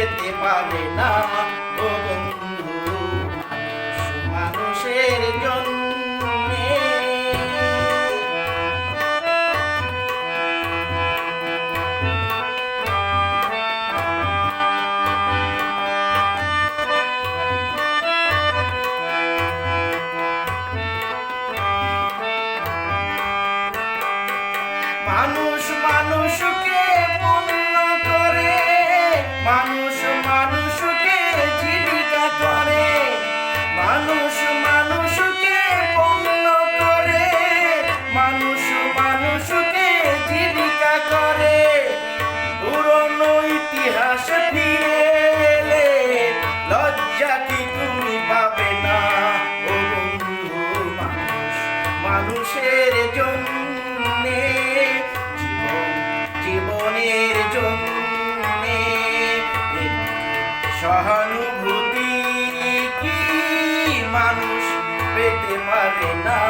পেতে পারে না ও জীবিকা করে। পুরনো ইতিহাস এলে লজ্জা কি তুমি পাবে না? ও বন্ধু, মানুষ, মানুষের জন্যে, জীবন, জীবনের জন্যে। সহানুভূতি কি মানুষ পেতে পারে না?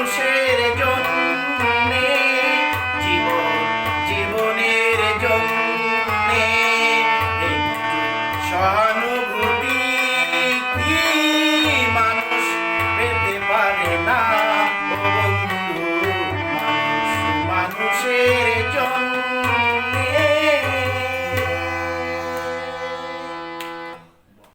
মানুষের জন্য